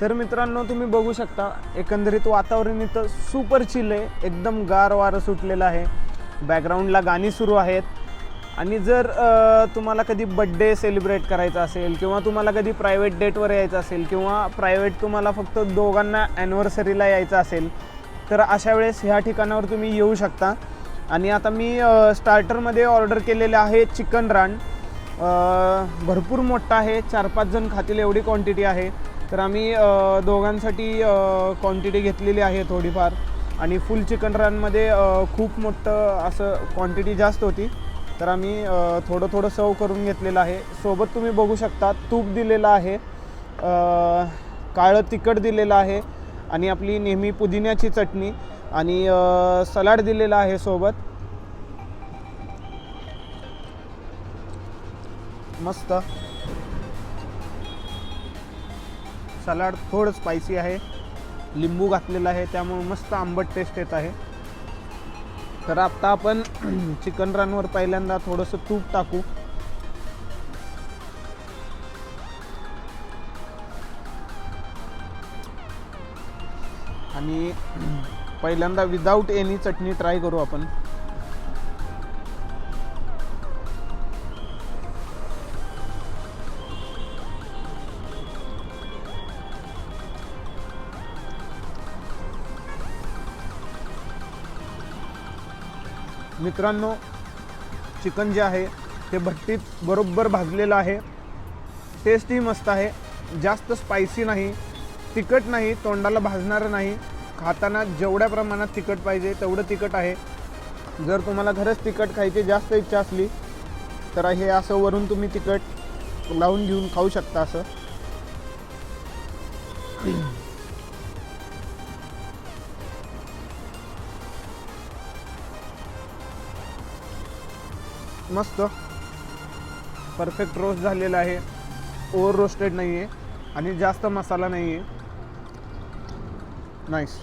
तर मित्रांनो तुम्ही बघू शकता एकंदरीत वातावरण इथं सुपर चिल आहे. एकदम गार वारं सुटलेलं आहे. बॅकग्राऊंडला गाणी सुरू आहेत. आणि जर तुम्हाला कधी बड्डे सेलिब्रेट करायचा असेल किंवा तुम्हाला कधी प्रायव्हेट डेटवर यायचं असेल किंवा प्रायव्हेट तुम्हाला फक्त दोघांना ॲनिव्हर्सरीला यायचं असेल तर अशा वेळेस ह्या ठिकाणावर तुम्ही येऊ शकता. आणि आता मी स्टार्टरमध्ये ऑर्डर केलेले आहे चिकन रान. भरपूर मोठा आहे. चार पाच जण खातील एवढी क्वांटिटी आहे. तर आम्ही दोघांसाठी क्वांटिटी घेतलेली आहे थोडीफार. आणि फुल चिकन रनमध्ये खूप मोठं असं क्वांटिटी जास्त होती. तर आम्ही थोडं थोडं सर्व करून घेतलेलं आहे. सोबत तुम्ही बघू शकता तूप दिलेलं आहे. काळं तिखट दिलेलं आहे. आणि आपली नेहमी पुदिन्याची चटणी. आणि सलाड दिलेला आहे सोबत. मस्त. सलाड थोडं स्पायसी आहे. लिंबू घातलेला आहे त्यामुळे मस्त आंबट टेस्ट येत आहे. तर आत्ता आपण चिकन रानवर पहिल्यांदा थोडंसं तूप टाकू. आणि पहिल्यांदा विदाऊट एनी चटणी ट्राय करू आपण. मित्रांनो चिकन जे आहे ते भट्टीत बरोबर भाजलेलं आहे. टेस्टही मस्त आहे. जास्त स्पायसी नाही. तिखट नाही तोंडाला भाजणारं नाही. खाताना जेवढ्या प्रमाणात तिखट पाहिजे तेवढं तिखट आहे. जर तुम्हाला खरंच तिखट खायची जास्त इच्छा असली तर हे असं वरून तुम्ही तिखट लावून घेऊन खाऊ शकता असं. मस्त. परफेक्ट रोस्ट झालेला आहे. ओव्हर रोस्टेड नाही आहे आणि जास्त मसाला नाही आहे नाईस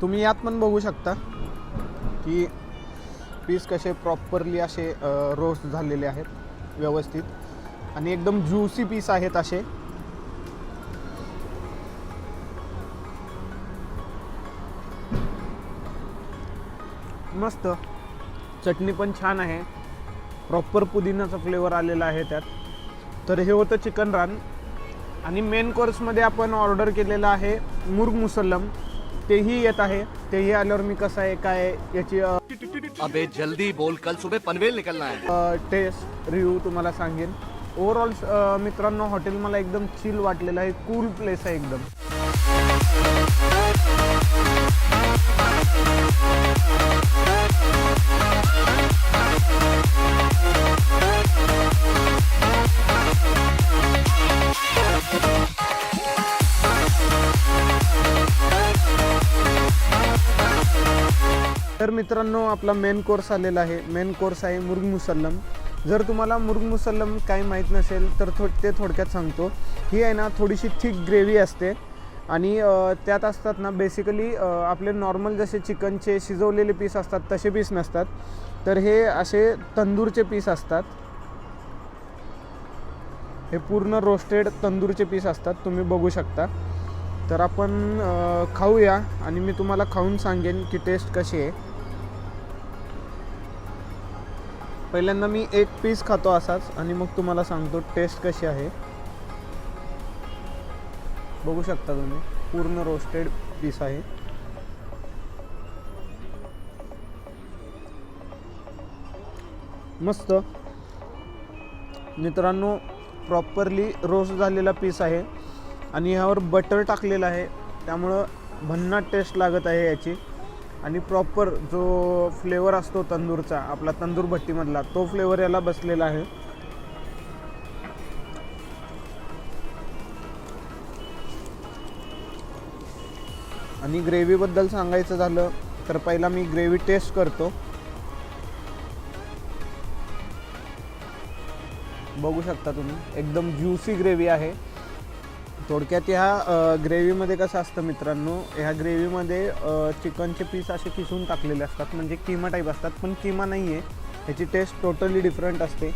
तुम्ही यात पण बघू शकता की पीस कसे प्रॉपरली असे रोस्ट झालेले आहेत व्यवस्थित. आणि एकदम ज्युसी पीस आहेत असे. मस्त. चटणी पण छान आहे. प्रॉपर पुदिनाचा फ्लेवर आलेला आहे त्यात. तर हे होतं चिकन रान आणि मेन कोर्समध्ये आपण ऑर्डर केलेलं आहे मुर्ग मुसल्लम. तेही येत आहे. तेही आल्यावर मी कसं आहे काय याची अबे जल्दी बोल. कल सुबह पनवेल निकलना है. टेस्ट रिव्ह्यू तुम्हाला सांगेन. ओव्हरऑल मित्रांनो हॉटेल मला एकदम चिल वाटलेलं आहे. कूल प्लेस आहे एकदम. तर मित्रांनो आपला मेन कोर्स आलेला आहे. मेन कोर्स आहे मुर्ग मुसल्लम. जर तुम्हाला मुर्ग मुसल्लम काही माहीत नसेल तर थो ते थोडक्यात सांगतो. ही आहे ना थोडीशी थिक ग्रेव्ही असते. आणि त्यात असतात ना बेसिकली आपले नॉर्मल जसे चिकनचे शिजवलेले पीस असतात तसे पीस नसतात. तर हे असे तंदूरचे पीस असतात. हे पूर्ण रोस्टेड तंदूरचे पीस असतात तुम्ही बघू शकता. तर आपण खाऊया. आणि मी तुम्हाला खाऊन सांगेन की टेस्ट कशी आहे. पहिल्यांदा मी एक पीस खातो असाच आणि मग तुम्हाला सांगतो टेस्ट कशी आहे. बघू शकता तुम्ही पूर्ण रोस्टेड पीस आहे. मस्त. मित्रांनो प्रॉपरली रोस्ट झालेला पीस आहे. आणि ह्यावर बटर टाकलेलं आहे. त्यामुळं भन्नाट टेस्ट लागत आहे याची. आणि प्रॉपर जो फ्लेवर असतो तंदूरचा आपला तंदूर भट्टीमधला तो फ्लेवर याला बसलेला आहे. आणि ग्रेव्हीबद्दल सांगायचं झालं तर पहिला मी ग्रेव्ही टेस्ट करतो. बघू शकता तुम्ही एकदम ज्युसी ग्रेव्ही आहे. थोडक्यात ह्या ग्रेव्हीमध्ये कसं असतं मित्रांनो ह्या ग्रेव्हीमध्ये चिकनचे पीस असे किसून टाकलेले असतात. म्हणजे किमा टाईप असतात पण किमा नाही आहे ह्याची टेस्ट टोटली डिफरंट असते.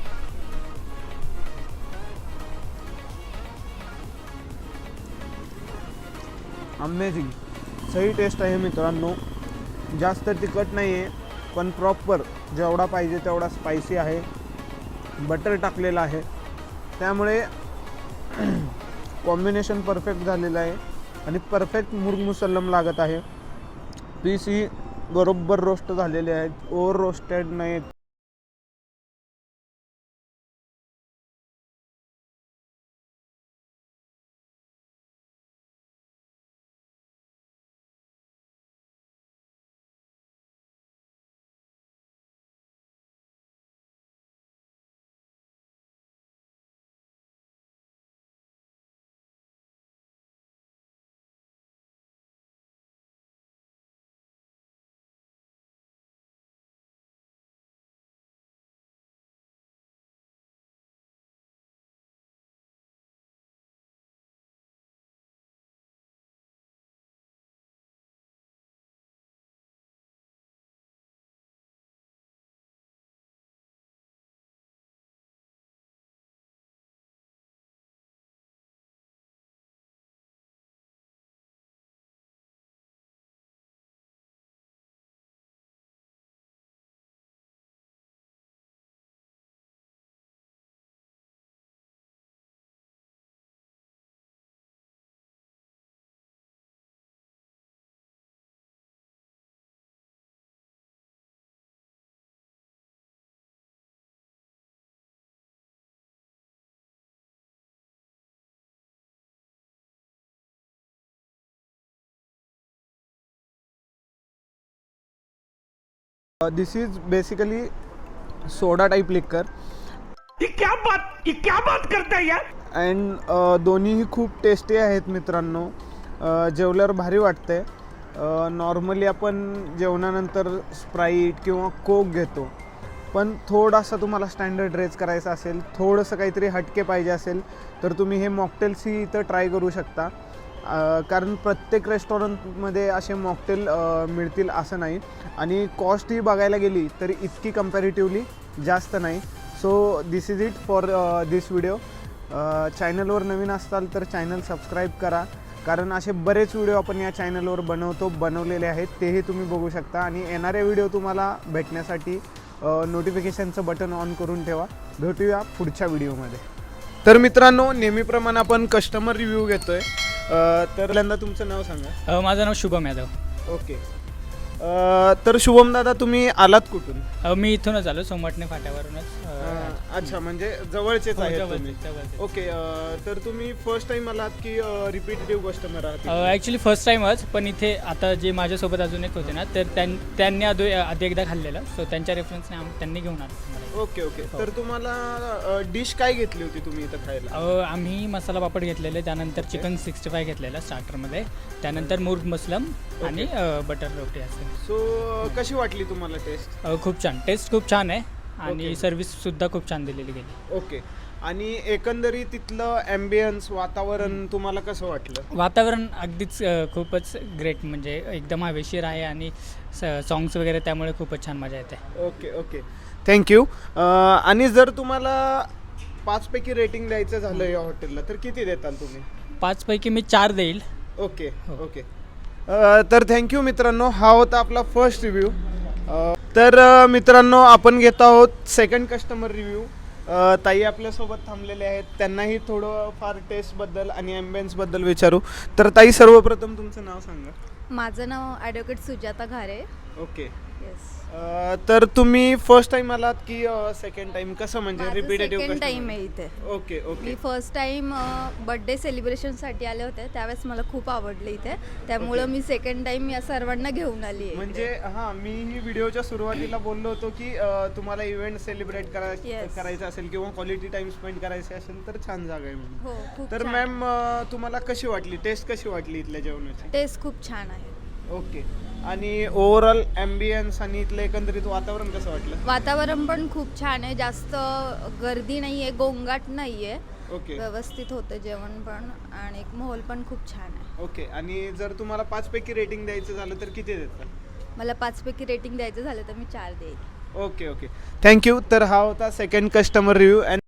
अमेझिंग सही टेस्ट आहे मित्रांनो. जास्त तिखट नाही आहे पण प्रॉपर जेवढा पाहिजे तेवढा स्पायसी आहे. बटर टाकलेलं आहे. त्यामुळे कॉम्बिनेशन परफेक्ट झालेलं आहे आणि परफेक्ट मुर्ग मुसल्लम लागत आहे. पीस ही बरोबर रोस्ट झालेले आहेत ओव्हर रोस्टेड नाहीत. This is basically soda type liquor ये क्या बात ये क्या बात करता है यार? अँड दोन्हीही खूप टेस्टी आहेत मित्रांनो. अ, जेवल्यावर भारी वाटते नॉर्मली आपण जेवणानंतर स्प्राईट किंवा कोक घेतो. पण थोडासा तुम्हाला स्टँडर्ड रेज करायचा असेल थोडंसं काहीतरी हटके पाहिजे असेल तर तुम्ही हे मॉकटेल्सही इथं ट्राय करू शकता. कारण प्रत्येक रेस्टॉरंटमध्ये असे मॉकटेल मिळतील असं नाही. आणि कॉस्टही बघायला गेली तरी इतकी कम्पॅरेटिवली जास्त नाही. So this is it for this video चॅनलवर नवीन असाल तर चॅनल सबस्क्राईब करा. कारण असे बरेच व्हिडिओ आपण या चॅनलवर बनवतो बनवलेले आहेत. तेही तुम्ही बघू शकता. आणि येणारे व्हिडिओ तुम्हाला भेटण्यासाठी नोटिफिकेशनचं बटन ऑन करून ठेवा. भेटूया पुढच्या व्हिडिओमध्ये तर मित्रांनो नेहमीप्रमाणे आपण कस्टमर रिव्ह्यू घेतो आहे अ, तर पहिल्यांदा तुमचं नाव सांगा. अ, माझं नाव शुभम यादव. ओके. तर शुभम दादा तुम्ही आलात कुठून? अ, मी इथूनच आलो सोमवाटणे फाट्यावरूनच. अ, अ, अच्छा म्हणजे जवळचेच हो, आहेत जवळचे- तुम्ही. जवळचे. ओके तर तुम्ही फर्स्ट टाइम आलात की रिपीटेटिव्ह कस्टमर आहात अ, ॲक्च्युली फर्स्ट टाईमच पण इथे आता जे माझ्यासोबत अजून एक होते ना तर त्यां- त्यांनी आधी आधी एकदा खाल्लेलं सो त्यांच्या रेफरन्सने आम- त्यांनी घेऊन आलो. Okay okay. तर तुम्हाला डिश काय घेतली होती तुम्ही इथं खायला? अ, आम्ही मसाला पापड घेतलेले त्यानंतर चिकन सिक्स्टी फाय घेतलेलं स्टार्टरमध्ये. त्यानंतर मुर्ग मसलम आणि बटर रोटी असेल सो कशी वाटली तुम्हाला टेस्ट? अ, खूप छान. टेस्ट खूप छान आहे Okay. आणि सर्व्हिससुद्धा खूप छान दिलेली गेली. ओके. आणि एकंदरीत तिथलं ॲम्बियन्स वातावरण तुम्हाला कसं वाटलं? वातावरण अगदीच अ, खूपच ग्रेट म्हणजे एकदम हवेशीर आहे आणि सॉंग्स वगैरे त्यामुळे खूपच छान मजा येते. Okay okay. थँक्यू आणि जर तुम्हाला पाचपैकी रेटिंग द्यायचं झालं या हॉटेलला तर किती देताल तुम्ही? पाचपैकी मी चार देईल. ओके हो. ओके अ, तर थँक्यू मित्रांनो. हा होता आपला फर्स्ट रिव्ह्यू तर अ, मित्रांनो आपण घेत आहोत सेकंड कस्टमर रिव्ह्यू ताई आपल्यासोबत थांबलेले आहेत. त्यांनाही थोडं फार टेस्टबद्दल आणि ॲम्बियन्सबद्दल विचारू. तर ताई सर्वप्रथम तुमचं नाव सांगा. माझं नाव ॲडव्होकेट सुजाता घारे. ओके अ, तर तुम्ही फर्स्ट टाइम आलात की सेकंड टाइम कसं म्हणजे रिपीटेटिव्ह सेकंड टाइम आहे इथे. ओके ओके मी फर्स्ट टाइम बर्थडे सेलिब्रेशनसाठी आले होते. त्यावेळेस मला खूप आवडलं इथे. त्यामुळं. मी सेकंड टाइम या सर्वांना घेऊन आली आहे म्हणजे हा मी ही व्हिडिओच्या सुरुवातीला बोललो होतो की अ, तुम्हाला इव्हेंट सेलिब्रेट Yes. करायचा असेल किंवा क्वालिटी टाइम स्पेंड करायचे असेल तर छान जागा आहे म्हणून. हो खूप तर मॅम तुम्हाला कशी वाटली? टेस्ट कशी वाटली इथल्या जेवणाची? टेस्ट खूप छान आहे. ओके आणि ओव्हरऑल ॲम्बियन्स आणि इथलं एकंदरीत वातावरण कसं वाटलं? वातावरण पण खूप छान आहे. जास्त गर्दी नाही आहे गोंगाट नाही आहे ओके. व्यवस्थित होतं जेवण पण आणि माहोल पण खूप छान आहे. ओके. आणि जर तुम्हाला पाचपैकी रेटिंग द्यायचं झालं तर किती देतात मला पाचपैकी रेटिंग द्यायचं झालं तर मी चार देईल. Okay okay. थँक्यू तर हा होता सेकंड कस्टमर रिव्ह्यू अँड